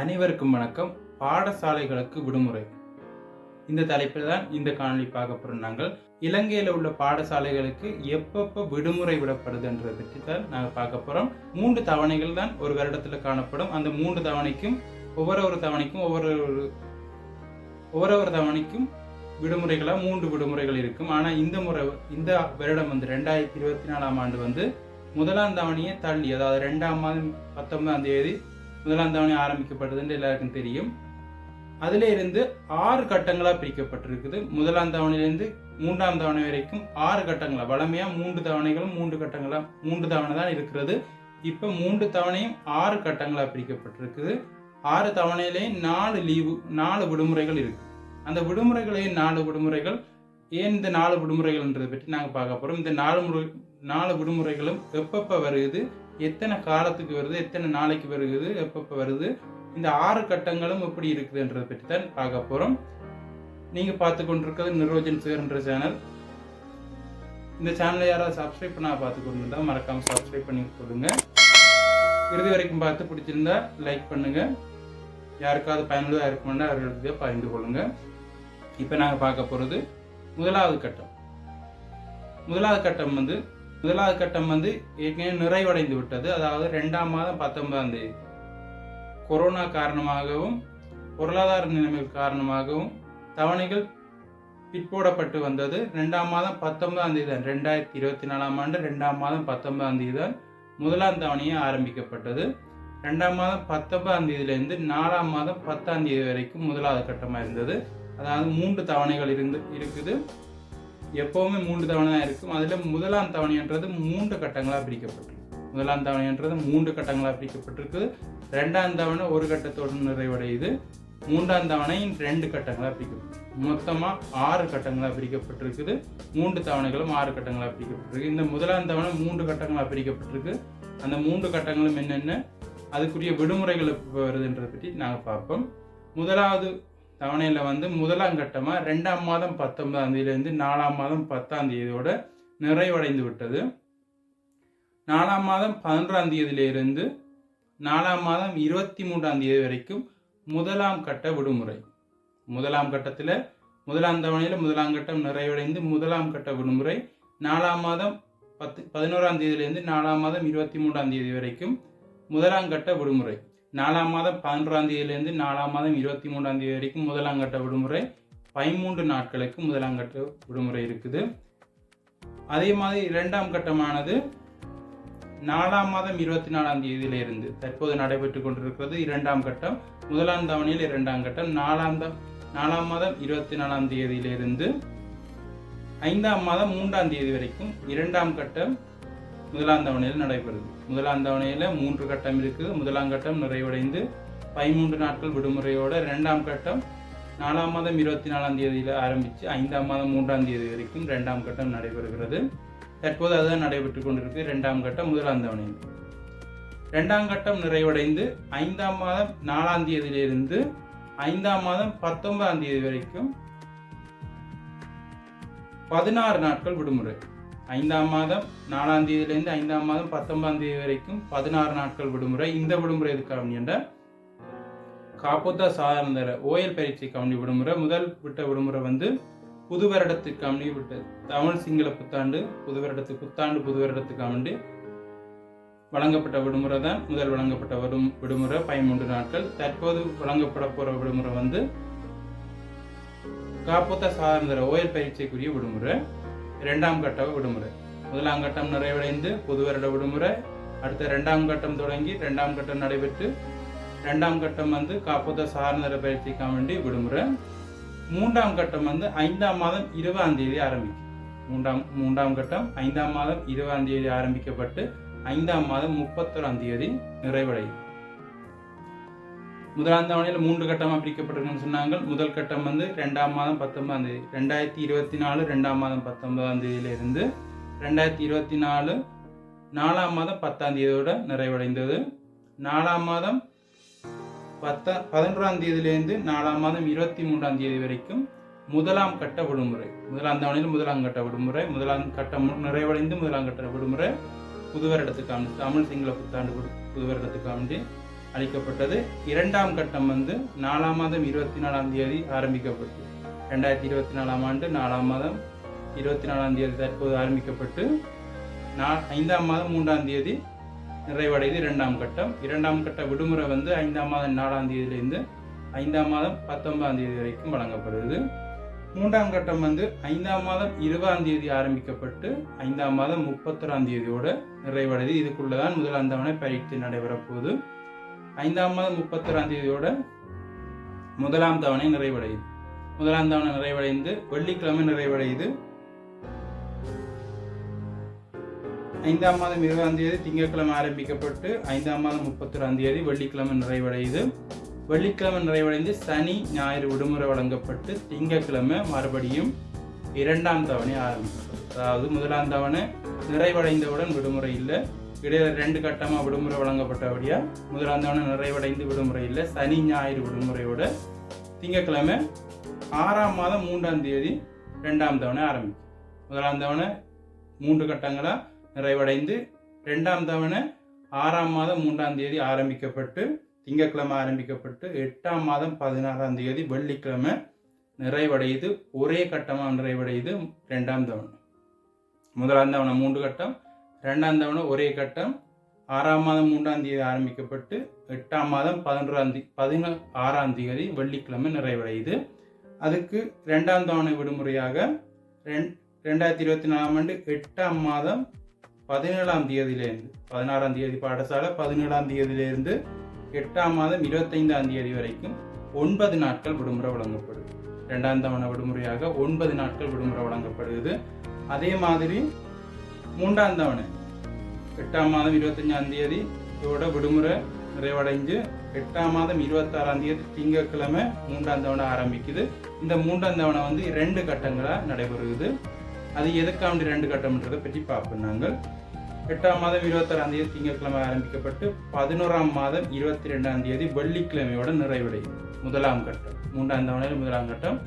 அனைவருக்கும் வணக்கம். பாடசாலைகளுக்கு விடுமுறை. இந்த தலைப்பில் தான் இந்த காணொலி பார்க்க போகிறோம் நாங்கள். இலங்கையில் உள்ள பாடசாலைகளுக்கு எப்பப்போ விடுமுறை விடப்படுதுன்றதை பற்றி தான் நாங்கள் பார்க்க போகிறோம் மூன்று தவணைகள் தான் ஒரு வருடத்தில் காணப்படும். அந்த மூன்று தவணைக்கும் ஒவ்வொரு ஒரு தவணைக்கும் ஒவ்வொரு ஒரு ஒவ்வொரு ஒரு தவணைக்கும் விடுமுறைகளாக மூன்று விடுமுறைகள் இருக்கும். ஆனால் இந்த முறை இந்த வருடம் வந்து ரெண்டாயிரத்தி இருபத்தி நாலாம் ஆண்டு வந்து முதலாம் தவணையை தள்ளி அதாவது ரெண்டாம் மாதம் பத்தொன்பதாம் தேதி முதலாம் தவணை ஆரம்பிக்கப்பட்டதுன்னு எல்லாருக்கும் தெரியும். அதில் இருந்து ஆறு கட்டங்களாக பிரிக்கப்பட்டிருக்குது. முதலாம் தவணையிலேருந்து மூன்றாம் தவணை வரைக்கும் ஆறு கட்டங்களாக வளமையாக மூன்று தவணைகளும் மூன்று கட்டங்களாக மூன்று தவணை தான் இருக்கிறது. இப்போ மூன்று தவணையும் ஆறு கட்டங்களாக பிரிக்கப்பட்டிருக்குது. ஆறு தவணையிலேயும் நாலு லீவு நாலு விடுமுறைகள் இருக்கு. அந்த விடுமுறைகளையும் நாலு விடுமுறைகள் ஏன் இந்த நாலு விடுமுறைகள்ன்றதை பற்றி நாங்கள் பார்க்க போகிறோம் இந்த நாலு முறை நாலு விடுமுறைகளும் எப்பப்போ வருது? எத்தனை காலத்துக்கு வருது எத்தனை நாளைக்கு வருகுது எப்பப்போ வருது இந்த ஆறு கட்டங்களும் எப்படி இருக்குதுன்றதை பற்றி தான் பார்க்க போகிறோம் நீங்கள் பார்த்து கொண்டிருக்கிறது நிரோஜன் சேர்ன்ற சேனல். இந்த சேனலை யாராவது சப்ஸ்கிரைப் பண்ணால் பார்த்து கொண்டிருந்தா மறக்காமல் சப்ஸ்கிரைப் பண்ணி கொடுங்க. இறுதி வரைக்கும் பார்த்து பிடிச்சிருந்தா லைக் பண்ணுங்கள் யாருக்காவது பயனுள்ளதாக இருக்கணும்னா அவர்களுக்கு பகிர்ந்து கொள்ளுங்கள் இப்போ நாங்கள் பார்க்க போகிறது முதலாவது கட்டம். முதலாவது கட்டம் வந்து முதலாவது கட்டம் வந்து ஏற்கனவே நிறைவடைந்து விட்டது அதாவது ரெண்டாம் மாதம் பத்தொன்பதாம் தேதி. கொரோனா காரணமாகவும் பொருளாதார நிலைமைகள் காரணமாகவும் தவணைகள் பிற்போடப்பட்டு வந்தது. ரெண்டாம் மாதம் பத்தொன்பதாம் தேதி தான். ரெண்டாயிரத்தி இருபத்தி நாலாம் ஆண்டு ரெண்டாம் மாதம் பத்தொன்பதாம் தேதி தான் முதலாம் தவணையை ஆரம்பிக்கப்பட்டது. ரெண்டாம் மாதம் பத்தொன்பதாம் தேதியிலேருந்து நாலாம் மாதம் பத்தாம் தேதி வரைக்கும் முதலாவது கட்டமாக இருந்தது. அதாவது மூன்று தவணைகள் இருந்து இருக்குது. எப்போவுமே மூன்று தவணை தான் இருக்கும். அதில் முதலாம் தவணைன்றது மூன்று கட்டங்களாக பிரிக்கப்பட்டிருக்கு. முதலாம் தவணைன்றது மூன்று கட்டங்களாக பிரிக்கப்பட்டிருக்குது ரெண்டாம் தவணை ஒரு கட்டத்தோடு நிறைவடையுது. மூன்றாம் தவணை ரெண்டு கட்டங்களாக பிரிக்கப்பட்டு மொத்தமாக ஆறு கட்டங்களாக பிரிக்கப்பட்டிருக்குது. மூன்று தவணைகளும் ஆறு கட்டங்களாக பிரிக்கப்பட்டிருக்கு. இந்த முதலாம் தவணை மூன்று கட்டங்களாக பிரிக்கப்பட்டிருக்கு. அந்த மூன்று கட்டங்களும் என்னென்ன? அதுக்குரிய விடுமுறைகள் வருதுன்றதை பற்றி நாங்கள் பார்ப்போம். முதலாவது தவணையில் வந்து முதலாம் கட்டமாக ரெண்டாம் மாதம் பத்தொன்பதாம் தேதியிலேருந்து நாலாம் மாதம் பத்தாம் தேதியோட நிறைவடைந்து விட்டது. நாலாம் மாதம் பதினொன்றாம் தேதியிலிருந்து நாலாம் மாதம் இருபத்தி மூன்றாம் தேதி வரைக்கும் முதலாம் கட்ட விடுமுறை. முதலாம் கட்டத்தில் முதலாம் தவணையில் முதலாம் கட்டம் நிறைவடைந்து முதலாம் கட்ட விடுமுறை நாலாம் மாதம் பத்து பதினோராம் தேதியிலேருந்து நாலாம் மாதம் இருபத்தி மூன்றாம் தேதி வரைக்கும் முதலாம் கட்ட விடுமுறை. நாலாம் மாதம் பதினொன்றாம் தேதியிலேருந்து நாலாம் மாதம் இருபத்தி மூன்றாம் தேதி வரைக்கும் முதலாம் கட்ட விடுமுறை பதிமூன்று நாட்களுக்கு முதலாம் கட்ட விடுமுறை இருக்குது. அதே மாதிரி இரண்டாம் கட்டமானது நாலாம் மாதம் இருபத்தி நாலாம் தேதியிலிருந்து தற்போது நடைபெற்று கொண்டிருக்கிறது இரண்டாம் கட்டம் முதலாம் தவணையில் இரண்டாம் கட்டம் நாலாம் த நாலாம் மாதம் இருபத்தி நாலாம் தேதியிலிருந்து ஐந்தாம் மாதம் மூன்றாம் தேதி வரைக்கும் இரண்டாம் கட்டம் முதலாம் தவணையில் நடைபெறுது. முதலாம் தவணையில் மூன்று கட்டம் இருக்குது. முதலாம் கட்டம் நிறைவடைந்து பதிமூன்று நாட்கள் விடுமுறையோட ரெண்டாம் கட்டம் நாலாம் மாதம் இருபத்தி நாலாம் தேதியில் ஆரம்பித்து ஐந்தாம் மாதம் மூன்றாம் தேதி வரைக்கும் ரெண்டாம் கட்டம் நடைபெறுகிறது. தற்போது அதுதான் நடைபெற்று கொண்டிருக்கு ரெண்டாம் கட்டம் முதலாம் தவணையில். ரெண்டாம் கட்டம் நிறைவடைந்து ஐந்தாம் மாதம் நாலாம் தேதியிலிருந்து ஐந்தாம் மாதம் பத்தொன்பதாம் தேதி வரைக்கும் பதினாறு நாட்கள் விடுமுறை. ஐந்தாம் மாதம் நாலாம் தேதியிலேருந்து ஐந்தாம் மாதம் பத்தொன்பதாம் தேதி வரைக்கும் பதினாறு நாட்கள் விடுமுறை. இந்த விடுமுறை எதுக்கு என்ற? காப்போத்தா சாதாரண ஓயல் பயிற்சி கம்பெனி விடுமுறை. முதல் விட்ட விடுமுறை வந்து புது வருடத்துக்கு கவனி விட்ட தமிழ் சிங்கள புத்தாண்டு புது வருடத்து புத்தாண்டு புது வருடத்துக்கு கவண்டி வழங்கப்பட்ட விடுமுறை தான். முதல் வழங்கப்பட்ட விடும் விடுமுறை பதிமூன்று நாட்கள். தற்போது வழங்கப்பட போகிற விடுமுறை வந்து காப்போத்தா சாதாரண ஓயல் பயிற்சிக்குரிய விடுமுறை. இரண்டாம் கட்ட விடுமுறை. முதலாம் கட்டம் நிறைவடைந்து புது வருட விடுமுறை. அடுத்த ரெண்டாம் கட்டம் தொடங்கி ரெண்டாம் கட்டம் நடைபெற்று ரெண்டாம் கட்டம் வந்து காப்போத்த சார்ந்த பயிற்சிக்காக வேண்டி விடுமுறை. மூன்றாம் கட்டம் வந்து ஐந்தாம் மாதம் இருபதாம் தேதி ஆரம்பிக்கும். மூன்றாம் மூன்றாம் கட்டம் ஐந்தாம் மாதம் இருபதாம் தேதி ஆரம்பிக்கப்பட்டு ஐந்தாம் மாதம் முப்பத்தொராம் தேதி நிறைவடையும். முதலாம் தவணையில் மூன்று கட்டமாக பிரிக்கப்பட்டிருக்குன்னு சொன்னாங்க. முதல் கட்டம் வந்து ரெண்டாம் மாதம் பத்தொன்பதாம் தேதி ரெண்டாயிரத்தி இருபத்தி நாலு ரெண்டாம் மாதம் பத்தொன்பதாம் தேதியிலிருந்து ரெண்டாயிரத்தி இருபத்தி நாலு நாலாம் மாதம் பத்தாம் தேதியோட நிறைவடைந்தது. நாலாம் மாதம் பத்தா பதினொன்றாம் தேதியிலேருந்து நாலாம் மாதம் இருபத்தி மூன்றாம் தேதி வரைக்கும் முதலாம் கட்ட விடுமுறை. முதலாம் தவணையில் முதலாம் கட்ட விடுமுறை முதலாம் கட்டம் நிறைவடைந்து முதலாம் கட்ட விடுமுறை புதுவரிடத்துக்காண்டு தமிழ் சிங்கள புத்தாண்டு புதுவரிடத்துக்காண்டு அளிக்கப்பட்டது. இரண்டாம் கட்டம் வந்து நாலாம் மாதம் இருபத்தி நாலாம் தேதி ஆரம்பிக்கப்பட்டு ரெண்டாயிரத்தி இருபத்தி நாலாம் ஆண்டு நாலாம் மாதம் இருபத்தி நாலாம் தேதி தற்போது ஆரம்பிக்கப்பட்டு நா ஐந்தாம் மாதம் மூன்றாம் தேதி நிறைவடைது இரண்டாம் கட்டம். இரண்டாம் கட்ட விடுமுறை வந்து ஐந்தாம் மாதம் நாலாம் தேதியிலிருந்து ஐந்தாம் மாதம் பத்தொன்பதாம் தேதி வரைக்கும் வழங்கப்படுது. மூன்றாம் கட்டம் வந்து ஐந்தாம் மாதம் இருபதாம் தேதி ஆரம்பிக்கப்பட்டு ஐந்தாம் மாதம் முப்பத்தொராம் தேதியோடு நிறைவடைது இதுக்குள்ளதான் முதல் அந்தவணை பயிற்சி நடைபெறப்போகுது. ஐந்தாம் மாதம் முப்பத்தொராம் தேதியோட முதலாம் தவணை நிறைவடையுது. முதலாம் தவணை நிறைவடைந்து வெள்ளிக்கிழமை நிறைவடையுது. ஐந்தாம் மாதம் இருபதாம் தேதி திங்கட்கிழமை ஆரம்பிக்கப்பட்டு ஐந்தாம் மாதம் முப்பத்தொராம் தேதி வெள்ளிக்கிழமை நிறைவடையுது. வெள்ளிக்கிழமை நிறைவடைந்து சனி ஞாயிறு விடுமுறை வழங்கப்பட்டு திங்கட்கிழமை மறுபடியும் இரண்டாம் தவணை ஆரம்பிக்கும். அதாவது முதலாம் தவணை நிறைவடைந்தவுடன் விடுமுறை இல்லை. இடையில ரெண்டு கட்டமாக விடுமுறை வழங்கப்பட்டபடியா முதலாம் நிறைவடைந்து விடுமுறை இல்லை. சனி ஞாயிறு விடுமுறையோட திங்கட்கிழமை ஆறாம் மாதம் மூன்றாம் தேதி ரெண்டாம் தவணை ஆரம்பிக்கும். முதலாம் தவணை மூன்று கட்டங்களாக நிறைவடைந்து ரெண்டாம் தவணை ஆறாம் மாதம் மூன்றாம் தேதி ஆரம்பிக்கப்பட்டு திங்கட்கிழமை ஆரம்பிக்கப்பட்டு எட்டாம் மாதம் பதினாறாம் தேதி வெள்ளிக்கிழமை நிறைவடையுது. ஒரே கட்டமாக நிறைவடையுது ரெண்டாம் தவணை. முதலாம் தவணை மூன்று கட்டம் ரெண்டாம் தவணை ஒரே கட்டம். ஆறாம் மாதம் மூன்றாம் தேதி ஆரம்பிக்கப்பட்டு எட்டாம் மாதம் பதினொன்றாம் தேதி பதின ஆறாம் தேதி வெள்ளிக்கிழமை நிறைவடையுது. அதுக்கு ரெண்டாம் தவணை விடுமுறையாக ரெண் ரெண்டாயிரத்தி இருபத்தி நாலாம் ஆண்டு எட்டாம் மாதம் பதினேழாம் தேதியிலேருந்து பதினாறாம் தேதி பாடசாலை பதினேழாம் தேதியிலேருந்து எட்டாம் மாதம் இருபத்தைந்தாம் தேதி வரைக்கும் ஒன்பது நாட்கள் விடுமுறை வழங்கப்படுது. ரெண்டாம் தவணை விடுமுறையாக ஒன்பது நாட்கள் விடுமுறை வழங்கப்படுது. அதே மாதிரி மூன்றாம் தவணை எட்டாம் மாதம் இருபத்தஞ்சாம் தேதி இதோட விடுமுறை நிறைவடைஞ்சு எட்டாம் மாதம் இருபத்தாறாம் தேதி திங்கட்கிழமை மூன்றாம் தவணை ஆரம்பிக்குது இந்த மூன்றாம் தவணை வந்து ரெண்டு கட்டங்களாக நடைபெறுகிறது அது எதுக்காண்டி ரெண்டு கட்டம்ன்றதை பற்றி பார்ப்போம் நாங்கள் எட்டாம் மாதம் இருபத்தாறாம் தேதி திங்கட்கிழமை ஆரம்பிக்கப்பட்டு பதினோராம் மாதம் இருபத்தி ரெண்டாம் தேதி வெள்ளிக்கிழமையோட நிறைவடையும் முதலாம் கட்டம் மூன்றாம் தவணையில் முதலாம் கட்டம்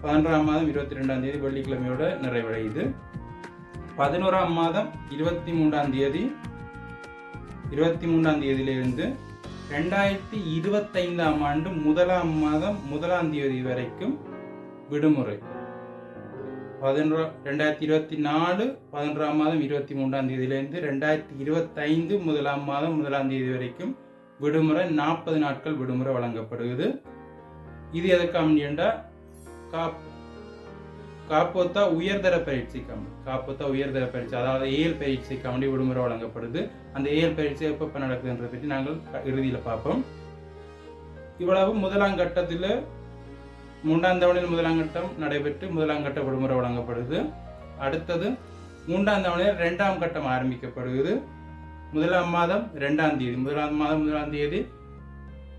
பதினொன்றாம் மாதம் இருபத்தி ரெண்டாம் தேதி வெள்ளிக்கிழமையோட நிறைவடையுது பதினோராம் மாதம் இருபத்தி மூன்றாம் தேதி இருபத்தி மூன்றாம் தேதியிலிருந்து ரெண்டாயிரத்தி இருபத்தைந்தாம் ஆண்டு முதலாம் மாதம் முதலாம் தேதி வரைக்கும் விடுமுறை. பதினொரு ரெண்டாயிரத்தி இருபத்தி நாலு பதினொன்றாம் மாதம் இருபத்தி மூன்றாம் தேதியிலிருந்து ரெண்டாயிரத்தி இருபத்தைந்து முதலாம் மாதம் முதலாம் தேதி வரைக்கும் விடுமுறை நாற்பது நாட்கள் விடுமுறை வழங்கப்படுகிறது. இது எதற்காக காப் காப்போத்தா உயர்தர பயிற்சிக்காம காப்போத்தா உயர்தர பயிற்சி அதாவது ஏஎல் பயிற்சிக்காண்டி விடுமுறை வழங்கப்படுது. அந்த ஏஎல் பயிற்சி எப்போ நடக்குதுன்றதை பற்றி நாங்கள் இறுதியில் பார்ப்போம். இவ்வளவு முதலாம் கட்டத்தில் மூன்றாம் தவணையில் முதலாம் கட்டம் நடைபெற்று முதலாம் கட்ட விடுமுறை வழங்கப்படுது. அடுத்தது மூன்றாம் தவணையில் ரெண்டாம் கட்டம் ஆரம்பிக்கப்படுகிறது. முதலாம் மாதம் ரெண்டாம் தேதி முதலாம் மாதம் முதலாம் தேதி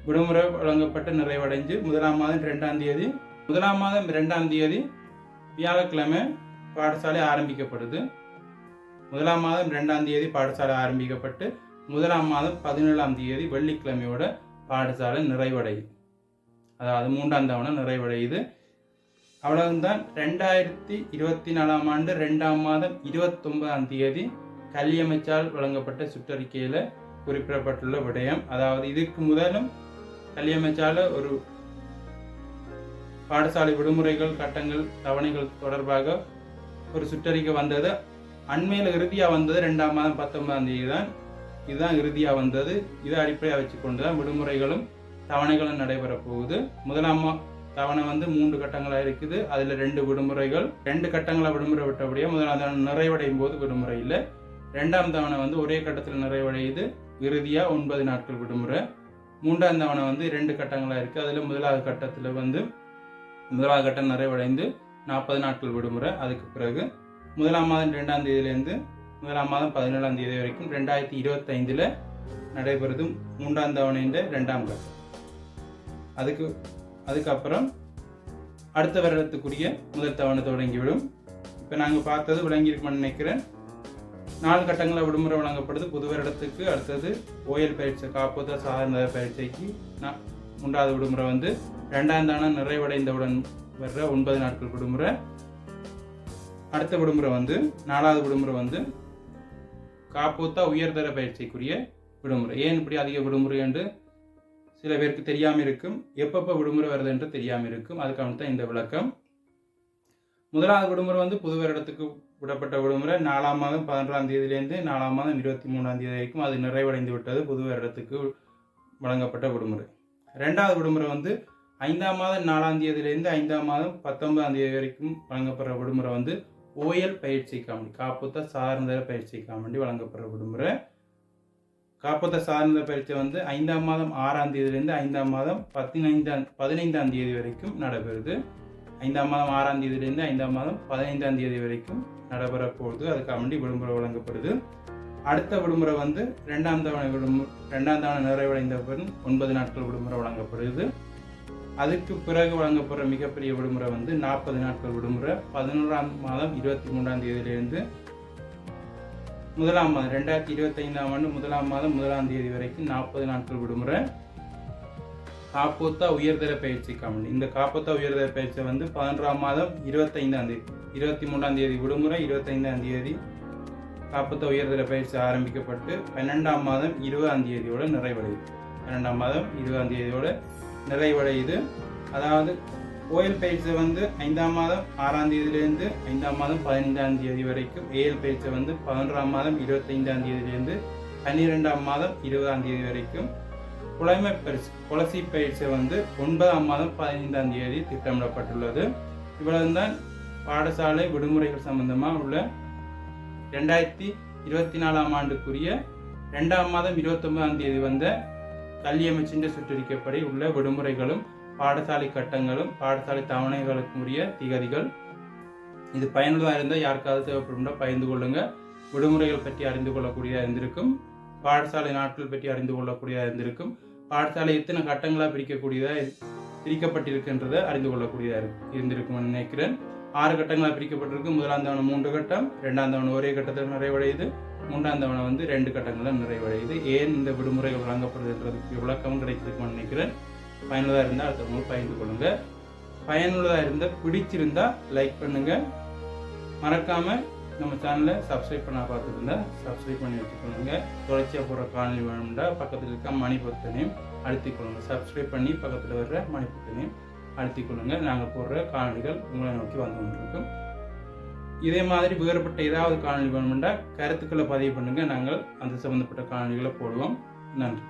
விடுமுறை வழங்கப்பட்டு நிறைவடைஞ்சு முதலாம் மாதம் ரெண்டாம் தேதி முதலாம் மாதம் ரெண்டாம் தேதி வியாழக்கிழமை பாடசாலை ஆரம்பிக்கப்படுது. முதலாம் மாதம் ரெண்டாம் தேதி பாடசாலை ஆரம்பிக்கப்பட்டு முதலாம் மாதம் பதினேழாம் தேதி வெள்ளிக்கிழமையோட பாடசாலை நிறைவடையுது. அதாவது மூன்றாம் தவணை நிறைவடையுது. அவ்வளவுதான். ரெண்டாயிரத்தி இருபத்தி நாலாம் ஆண்டு ரெண்டாம் மாதம் இருபத்தொன்பதாம் தேதி கல்வியமைச்சால் வழங்கப்பட்ட சுற்றறிக்கையில் குறிப்பிடப்பட்டுள்ள விடயம். அதாவது இதுக்கு முதலும் கல்வியமைச்சால் ஒரு பாடசாலை விடுமுறைகள் கட்டங்கள் தவணைகள் தொடர்பாக ஒரு சுற்றறிக்கை வந்தது. அண்மையில் இறுதியாக வந்தது ரெண்டாம் மாதம் பத்தொன்பதாம் தேதி தான் இதுதான் இறுதியாக வந்தது. இதை அடிப்படையாக வச்சு கொண்டு தான் விடுமுறைகளும் தவணைகளும் நடைபெற போகுது. முதலாம் தவணை வந்து மூன்று கட்டங்களாக இருக்குது. அதில் ரெண்டு விடுமுறைகள். ரெண்டு கட்டங்களாக விடுமுறை விட்டபடியே முதலாம் தவணை நிறைவடையும் போது விடுமுறை இல்லை. ரெண்டாம் தவணை வந்து ஒரே கட்டத்தில் நிறைவடையுது. இறுதியாக ஒன்பது நாட்கள் விடுமுறை. மூன்றாம் தவணை வந்து ரெண்டு கட்டங்களாக இருக்குது அதில் முதலாவது கட்டத்தில் வந்து முதலாவது கட்டம் நிறைவடைந்து நாற்பது நாட்கள் விடுமுறை. அதுக்கு பிறகு முதலாம் மாதம் ரெண்டாம் தேதியிலேருந்து முதலாம் மாதம் பதினேழாம் தேதி வரைக்கும் ரெண்டாயிரத்தி இருபத்தைந்தில் நடைபெறுது மூன்றாம் தவணைன்ற ரெண்டாம் கட்டம். அதுக்கு அதுக்கப்புறம் அடுத்த வருடத்துக்குரிய முதல் தவணை தொடங்கிவிடும். இப்போ நாங்கள் பார்த்தது விளங்கியிருக்கும்னு நினைக்கிறேன். நாலு கட்டங்களில் விடுமுறை வழங்கப்படுது. புது வருடத்துக்கு அடுத்தது ஓயல் பயிற்சி காப்போத சாதாரண பயிற்சிக்கு நான் மூன்றாவது விடுமுறை வந்து ரெண்டாம் தானம் நிறைவடைந்தவுடன் வர்ற ஒன்பது நாட்கள் விடுமுறை. அடுத்த விடுமுறை வந்து நாலாவது விடுமுறை வந்து காப்போத்தா உயர்தர பயிற்சிக்குரிய விடுமுறை. ஏன் இப்படி அதிக விடுமுறை என்று சில பேருக்கு தெரியாமல் இருக்கும். எப்பப்போ விடுமுறை வருது என்று தெரியாமல் இருக்கும். அதுக்காக தான் இந்த விளக்கம். முதலாவது விடுமுறை வந்து புது வருடத்துக்கு விடப்பட்ட விடுமுறை. நாலாம் மாதம் பதினொன்றாம் தேதியிலேருந்து நாலாம் மாதம் இருபத்தி மூணாம் தேதி வரைக்கும் அது நிறைவடைந்து விட்டது. புது வருடத்துக்கு வழங்கப்பட்ட விடுமுறை. ரெண்டாவது விடுமுறை வந்து ஐந்தாம் மாதம் நாலாம் தேதியிலேருந்து ஐந்தாம் மாதம் பத்தொன்பதாம் தேதி வரைக்கும் வழங்கப்படுற விடுமுறை வந்து ஓயல் பயிற்சிக்காக காப்புத்த சார்ந்த பயிற்சிக்காக வேண்டி வழங்கப்படுற விடுமுறை. காப்பத்த சார்ந்த பயிற்சி வந்து ஐந்தாம் மாதம் ஆறாம் தேதியிலேருந்து ஐந்தாம் மாதம் பதினைந்தாம் பதினைந்தாம் தேதி வரைக்கும் நடைபெறுது. ஐந்தாம் மாதம் ஆறாம் தேதியிலேருந்து ஐந்தாம் மாதம் பதினைந்தாம் தேதி வரைக்கும் நடைபெற போகுது அதுக்காக வேண்டி விடுமுறை வழங்கப்படுது. அடுத்த விடுமுறை வந்து ரெண்டாம் தவணை விடுமுறை ரெண்டாம் தவணை நிறைவடைந்த பின் ஒன்பது நாட்கள் விடுமுறை வழங்கப்படுது. அதுக்கு பிறகு வழங்கப்படுற மிகப்பெரிய விடுமுறை வந்து நாற்பது நாட்கள் விடுமுறை. பதினோராம் மாதம் இருபத்தி மூன்றாம் தேதியிலிருந்து முதலாம் மாதம் ரெண்டாயிரத்தி இருபத்தைந்தாம் ஆண்டு முதலாம் மாதம் முதலாம் தேதி வரைக்கும் நாற்பது நாட்கள் விடுமுறை. காப்போத்தா உயர்தர பயிற்சி கம்பெனி. இந்த காப்போத்தா உயர்தர பயிற்சி வந்து பதினொன்றாம் மாதம் இருபத்தைந்தாம் தேதி இருபத்தி மூன்றாம் தேதி விடுமுறை இருபத்தைந்தாம் தேதி காப்பத்தா உயர்தர பயிற்சி ஆரம்பிக்கப்பட்டு பன்னெண்டாம் மாதம் இருபதாம் தேதியோட நிறைவடையுது. பன்னெண்டாம் மாதம் இருபதாம் தேதியோடு நிறைவடையுது. அதாவது ஓயல் பயிற்சி வந்து ஐந்தாம் மாதம் ஆறாம் தேதியிலேருந்து ஐந்தாம் மாதம் பதினைந்தாம் தேதி வரைக்கும் ஏஎல் பயிற்சி வந்து பதினொன்றாம் மாதம் இருபத்தைந்தாம் தேதியிலேருந்து பன்னிரெண்டாம் மாதம் இருபதாம் தேதி வரைக்கும் புலமை பயிற்சி புலசி பயிற்சி வந்து ஒன்பதாம் மாதம் பதினைந்தாம் தேதி திட்டமிடப்பட்டுள்ளது. இவ்வளவுதான் பாடசாலை விடுமுறைகள் சம்பந்தமாக உள்ள ரெண்டாயிரத்தி இருபத்தி நாலாம் ஆண்டுக்குரிய ரெண்டாம் மாதம் இருபத்தொன்பதாம் தேதி வந்த கல்வியமைச்சின் சுற்றறிக்கைப்படி உள்ள விடுமுறைகளும் பாடசாலை கட்டங்களும் பாடசாலை தவணைகளுக்குரிய உரிய திகதிகள். இது பயனுள்ளதாக இருந்தால் யாருக்காவது தேவைப்படும்னா பகிர்ந்து கொள்ளுங்க. விடுமுறைகள் பற்றி அறிந்து கொள்ளக்கூடியதாக இருந்திருக்கும். பாடசாலை நாட்கள் பற்றி அறிந்து கொள்ளக்கூடியதாக இருந்திருக்கும். பாடசாலை எத்தனை கட்டங்களாக பிரிக்கக்கூடியதாக பிரிக்கப்பட்டிருக்கின்றதை அறிந்து கொள்ளக்கூடியதாக இருக்கு இருந்திருக்கும்னு நினைக்கிறேன். ஆறு கட்டங்களாக பிரிக்கப்பட்டிருக்கு. முதலாம் தவணை மூன்று கட்டம் ரெண்டாம் தவணை ஒரே கட்டத்தில் நிறைவடையுது. மூன்றாம் தவணை வந்து ரெண்டு கட்டங்களில் நிறைவடையுது. ஏன் இந்த விடுமுறைகள் வழங்கப்படுதுன்றதுக்கு விளக்கம் கிடைக்கிறதுக்கு நினைக்கிறேன். பயனுள்ளதாக இருந்தால் அடுத்தவங்களுக்கு பகிர்ந்து கொள்ளுங்க. பயனுள்ளதாக இருந்தால் பிடிச்சிருந்தால் லைக் பண்ணுங்கள் மறக்காமல் நம்ம சேனலை சப்ஸ்கிரைப் பண்ண பார்த்துருந்தா சப்ஸ்கிரைப் பண்ணி வச்சுக்கொள்ளுங்க தொடர்ச்சியாக போகிற காணொலி வேணும்னா பக்கத்தில் இருக்க மணி பொத்தனையும் அழுத்திக் சப்ஸ்கிரைப் பண்ணி பக்கத்தில் வர்ற மணி பத்தனையும் அழுத்தி கொள்ளுங்கள் நாங்கள் போடுற காணொலிகள் உங்களை நோக்கி வந்து கொண்டிருக்கும். இதே மாதிரி வேறுபட்ட ஏதாவது காணொலி வேணுமென்றால் கருத்துக்களை பதிவு பண்ணுங்கள் நாங்கள் அந்த சம்மந்தப்பட்ட காணொலிகளை போடுவோம் நன்றி.